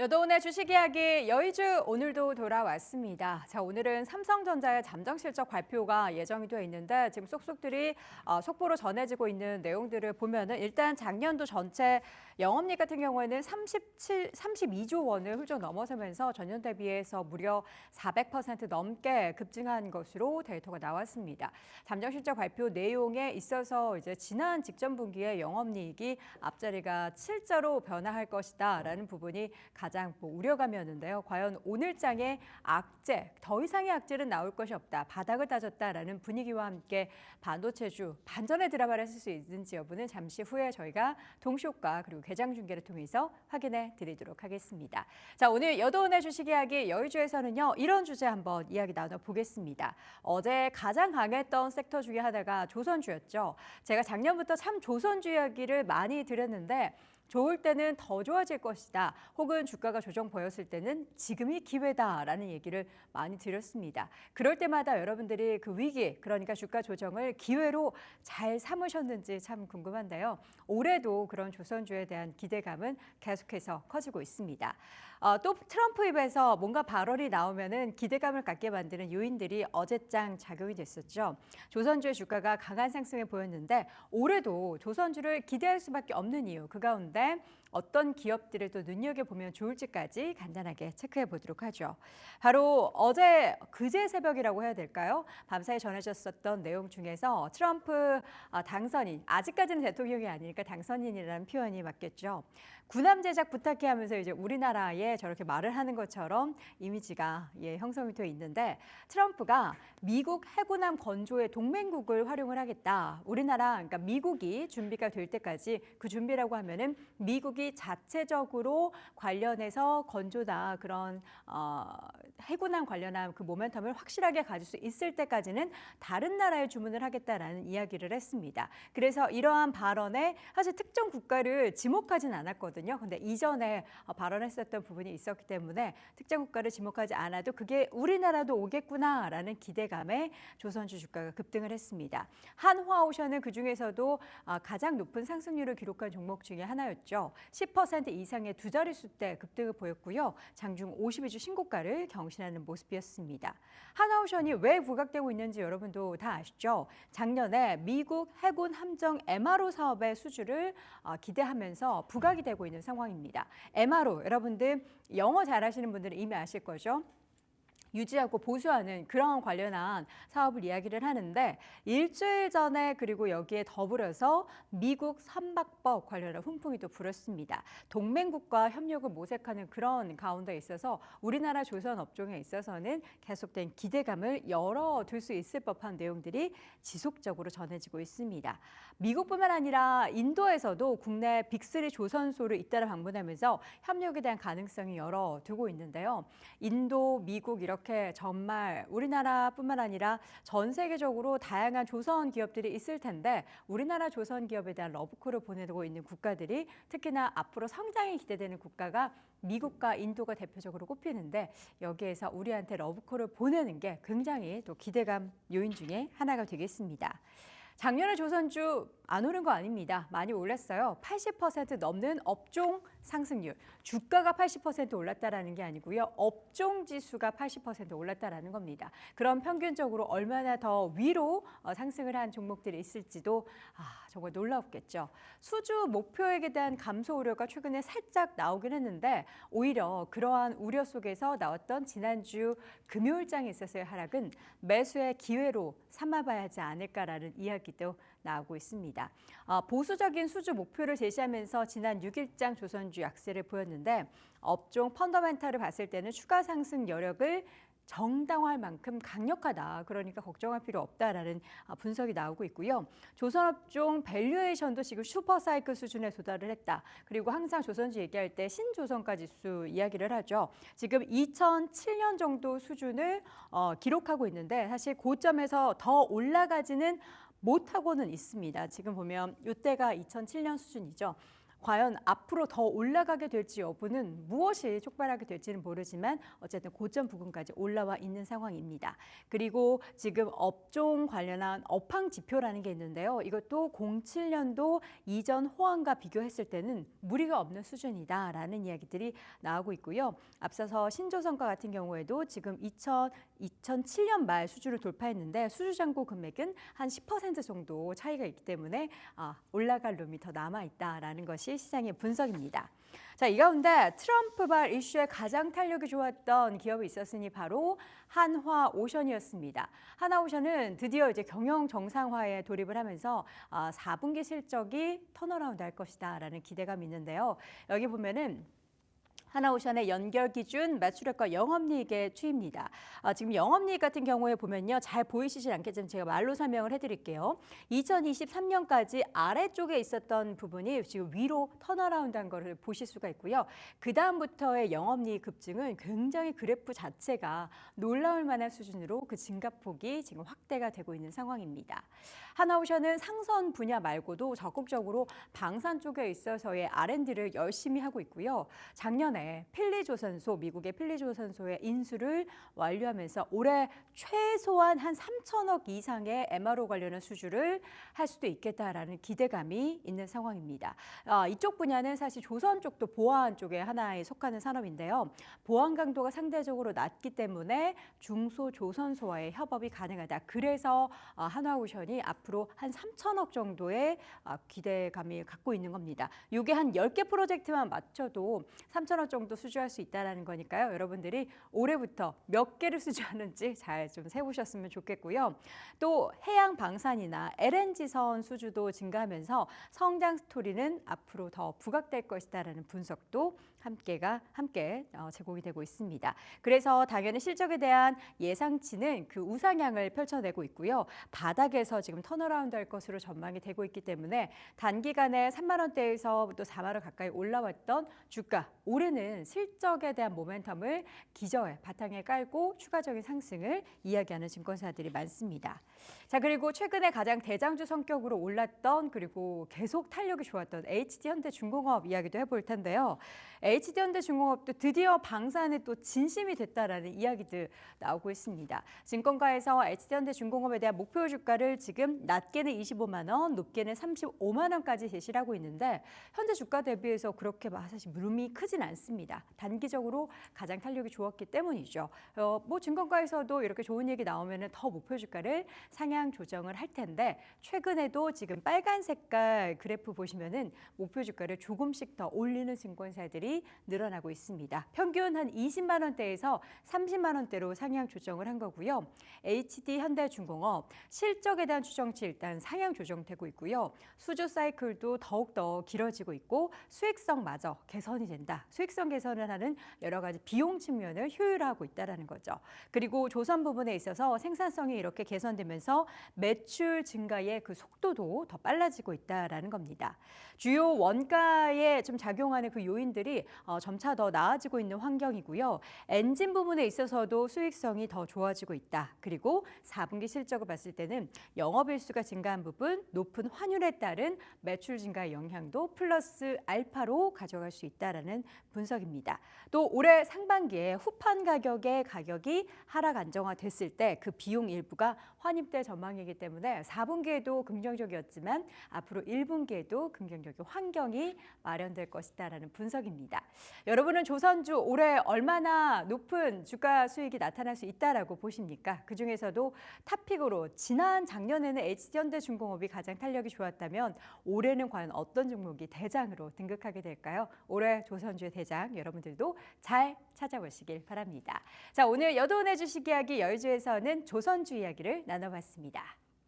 여도운의 주식 이야기 여의주 오늘도 돌아왔습니다. 자 오늘은 삼성전자의 잠정 실적 발표가 예정이 되어 있는데 지금 쏙쏙들이 어, 속보로 전해지고 있는 내용들을 보면은 일단 작년도 전체 영업이익 같은 경우에는 37, 32조 원을 훌쩍 넘어서면서 전년 대비해서 무려 400% 넘게 급증한 것으로 데이터가 나왔습니다. 잠정 실적 발표 내용에 있어서 이제 지난 직전 분기에 영업이익이 앞자리가 7자로 변화할 것이다라는 부분이 가장 뭐 우려감이었는데요. 과연 오늘장에 악재, 더 이상의 악재는 나올 것이 없다. 바닥을 따졌다라는 분위기와 함께 반도체주 반전의 드라마를 쓸 수 있는지 여부는 잠시 후에 저희가 동시효과 그리고 개장 중계를 통해서 확인해 드리도록 하겠습니다. 자, 오늘 여도운의 주식 이야기 여의주에서는요. 이런 주제 한번 이야기 나눠 보겠습니다. 어제 가장 강했던 섹터 중에 하나가 조선주였죠. 제가 작년부터 참 조선주 이야기를 많이 드렸는데 좋을 때는 더 좋아질 것이다. 혹은 주가가 조정 보였을 때는 지금이 기회다라는 얘기를 많이 드렸습니다. 그럴 때마다 여러분들이 그 위기, 그러니까 주가 조정을 기회로 잘 삼으셨는지 참 궁금한데요. 올해도 그런 조선주에 대한 기대감은 계속해서 커지고 있습니다. 어, 또 트럼프 입에서 뭔가 발언이 나오면은 기대감을 갖게 만드는 요인들이 어제장 작용이 됐었죠. 조선주의 주가가 강한 상승을 보였는데 올해도 조선주를 기대할 수밖에 없는 이유 그 가운데 어떤 기업들을 또 눈여겨보면 좋을지까지 간단하게 체크해 보도록 하죠. 바로 어제 그제 새벽이라고 해야 될까요? 밤사이 전해졌었던 내용 중에서 트럼프 아, 당선인, 아직까지는 대통령이 아니니까 당선인이라는 표현이 맞겠죠. 군함 제작 부탁해 하면서 이제 우리나라 에 저렇게 말을 하는 것처럼 이미지가 예, 형성이 되어 있는데 트럼프가 미국 해군함 건조의 동맹국을 활용을 하겠다. 우리나라, 그러니까 미국이 준비가 될 때까지 그 준비라고 하면은 미국이 자체적으로 관련해서 건조다 그런 어, 해군함 관련한 그 모멘텀을 확실하게 가질 수 있을 때까지는 다른 나라에 주문을 하겠다라는 이야기를 했습니다. 그래서 이러한 발언에 사실 특정 국가를 지목하진 않았거든요. 근데 이전에 어, 발언했었던 부분 이 있었기 때문에 특정 국가를 지목하지 않아도 그게 우리나라도 오겠구나라는 기대감에 조선주 주가가 급등을 했습니다. 한화오션은 그 중에서도 아, 가장 높은 상승률을 기록한 종목 중에 하나였죠. 10% 이상의 두 자릿수 대 급등을 보였고요. 장중 52주 신고가를 경신하는 모습이었습니다. 하나오션이 왜 부각되고 있는지 여러분도 다 아시죠? 작년에 미국 해군 함정 MRO 사업의 수주를 어, 기대하면서 부각이 되고 있는 상황입니다. MRO 여러분들 영어 잘하시는 분들은 이미 아실 거죠. 유지하고 보수하는 그런 관련한 사업을 이야기를 하는데 일주일 전에 그리고 여기에 더불어서 미국 선박법 관련한 훈풍이 또 불었습니다. 동맹국과 협력을 모색하는 그런 가운데 있어서 우리나라 조선 업종에 있어서는 계속된 기대감을 열어둘 수 있을 법한 내용들이 지속적으로 전해지고 있습니다. 미국뿐만 아니라 인도에서도 국내 빅3 조선소를 잇따라 방문하면서 협력에 대한 가능성이 열어두고 있는데요. 인도, 미국 이렇게 이렇게 정말 우리나라뿐만 아니라 전 세계적으로 다양한 조선 기업들이 있을 텐데 우리나라 조선 기업에 대한 러브콜을 보내고 있는 국가들이 특히나 앞으로 성장이 기대되는 국가가 미국과 인도가 대표적으로 꼽히는데 여기에서 우리한테 러브콜을 보내는 게 굉장히 또 기대감 요인 중에 하나가 되겠습니다. 작년에 조선주 안 오른 거 아닙니다. 많이 올랐어요. 80% 넘는 업종 상승률. 주가가 80% 올랐다라는 게 아니고요. 업종 지수가 80% 올랐다라는 겁니다. 그럼 평균적으로 얼마나 더 위로 어, 상승을 한 종목들이 있을지도 아, 정말 놀라웠겠죠. 수주 목표액에 대한 감소 우려가 최근에 살짝 나오긴 했는데 오히려 그러한 우려 속에서 나왔던 지난주 금요일장에 있어서의 하락은 매수의 기회로 삼아봐야 하지 않을까라는 이야기도 나오고 있습니다. 어, 보수적인 수주 목표를 제시하면서 지난 6일장 조선주 약세를 보였는데 업종 펀더멘탈을 봤을 때는 추가 상승 여력을 정당화할 만큼 강력하다. 그러니까 걱정할 필요 없다라는 아, 분석이 나오고 있고요. 조선업종 밸류에이션도 지금 슈퍼사이클 수준에 도달을 했다. 그리고 항상 조선주 얘기할 때 신조선가 지수 이야기를 하죠. 지금 2007년 정도 수준을 어, 기록하고 있는데 사실 고점에서 더 올라가지는 못하고는 있습니다. 지금 보면 이때가 2007년 수준이죠. 과연 앞으로 더 올라가게 될지 여부는 무엇이 촉발하게 될지는 모르지만 어쨌든 고점 부근까지 올라와 있는 상황입니다. 그리고 지금 업종 관련한 업황 지표라는 게 있는데요. 이것도 07년도 이전 호황과 비교했을 때는 무리가 없는 수준이다라는 이야기들이 나오고 있고요. 앞서서 신조선과 같은 경우에도 지금 2000, 2007년 말 수주를 돌파했는데 수주 잔고 금액은 한 10% 정도 차이가 있기 때문에 아, 올라갈 룸이 더 남아 있다라는 것이 시장의 분석입니다. 자, 이 가운데 트럼프발 이슈에 가장 탄력이 좋았던 기업이 있었으니 바로 한화 오션이었습니다. 한화 오션은 드디어 이제 경영 정상화에 돌입을 하면서 아, 4분기 실적이 턴어라운드 할 것이다라는 기대감이 있는데요. 여기 보면은 하나오션의 연결 기준 매출액과 영업이익의 추이입니다. 아, 지금 영업이익 같은 경우에 보면요. 잘 보이시진 않겠지만 제가 말로 설명을 해드릴게요. 2023년까지 아래쪽에 있었던 부분이 지금 위로 턴어라운드한 것을 보실 수가 있고요. 그 다음부터의 영업이익 급증은 굉장히 그래프 자체가 놀라울 만한 수준으로 그 증가폭이 지금 확대가 되고 있는 상황입니다. 하나오션은 상선 분야 말고도 적극적으로 방산 쪽에 있어서의 R&D를 열심히 하고 있고요. 작년에 필리조선소, 미국의 필리조선소의 인수를 완료하면서 올해 최소한 한 3천억 이상의 MRO 관련한 수주를 할 수도 있겠다라는 기대감이 있는 상황입니다. 아, 이쪽 분야는 사실 조선 쪽도 보안 쪽에 하나에 속하는 산업인데요. 보안 강도가 상대적으로 낮기 때문에 중소조선소와의 협업이 가능하다. 그래서 아, 한화오션이 앞으로 한 3천억 정도의 아, 기대감이 갖고 있는 겁니다. 이게 한 10개 프로젝트만 맞춰도 3천억 정도 수주할 수 있다는 거니까요. 여러분들이 올해부터 몇 개를 수주하는지 잘 좀 세보셨으면 좋겠고요. 또 해양 방산이나 LNG선 수주도 증가하면서 성장 스토리는 앞으로 더 부각될 것이다라는 분석도 함께가 함께 어, 제공이 되고 있습니다. 그래서 당연히 실적에 대한 예상치는 그 우상향을 펼쳐내고 있고요. 바닥에서 지금 턴어라운드 할 것으로 전망이 되고 있기 때문에 단기간에 3만 원대에서 또 4만 원 가까이 올라왔던 주가 올해는 실적에 대한 모멘텀을 기저에 바탕에 깔고 추가적인 상승을 이야기하는 증권사들이 많습니다. 자 그리고 최근에 가장 대장주 성격으로 올랐던 그리고 계속 탄력이 좋았던 HD현대중공업 이야기도 해볼 텐데요. HD현대중공업도 드디어 방산에 또 진심이 됐다라는 이야기들 나오고 있습니다. 증권가에서 HD현대중공업에 대한 목표 주가를 지금 낮게는 25만 원, 높게는 35만 원까지 제시를 하고 있는데 현재 주가 대비해서 그렇게 사실 물음이 크진 않습니다. 단기적으로 가장 탄력이 좋았기 때문이죠. 어, 뭐 증권가에서도 이렇게 좋은 얘기 나오면 더 목표 주가를 상향 조정을 할 텐데 최근에도 지금 빨간 색깔 그래프 보시면은 목표 주가를 조금씩 더 올리는 증권사들이 늘어나고 있습니다. 평균 한 20만 원대에서 30만 원대로 상향 조정을 한 거고요. HD 현대중공업 실적에 대한 추정치 일단 상향 조정되고 있고요. 수주 사이클도 더욱더 길어지고 있고 수익성마저 개선이 된다. 수익성 개선을 하는 여러 가지 비용 측면을 효율화하고 있다는 거죠. 그리고 조선 부분에 있어서 생산성이 이렇게 개선되면서 매출 증가의 그 속도도 더 빨라지고 있다라는 겁니다. 주요 원가에 좀 작용하는 그 요인들이 어, 점차 더 나아지고 있는 환경이고요. 엔진 부분에 있어서도 수익성이 더 좋아지고 있다. 그리고 4분기 실적을 봤을 때는 영업일수가 증가한 부분, 높은 환율에 따른 매출 증가의 영향도 플러스 알파로 가져갈 수 있다라는 분석입니다. 또 올해 상반기에 후판 가격의 가격이 하락 안정화됐을 때 그 비용 일부가 환입 될 전망이기 때문에 4분기에도 긍정적이었지만 앞으로 1분기에도 긍정적인 환경이 마련될 것이다라는 분석입니다. 여러분은 조선주 올해 얼마나 높은 주가 수익이 나타날 수 있다라고 보십니까? 그 중에서도 탑픽으로 지난 작년에는 HD현대중공업이 가장 탄력이 좋았다면 올해는 과연 어떤 종목이 대장으로 등극하게 될까요? 올해 조선주의 대장 여러분들도 잘 찾아보시길 바랍니다. 자 오늘 여도은의 주식 이야기 여의주에서는 조선주 이야기를 나눠봤 습니다.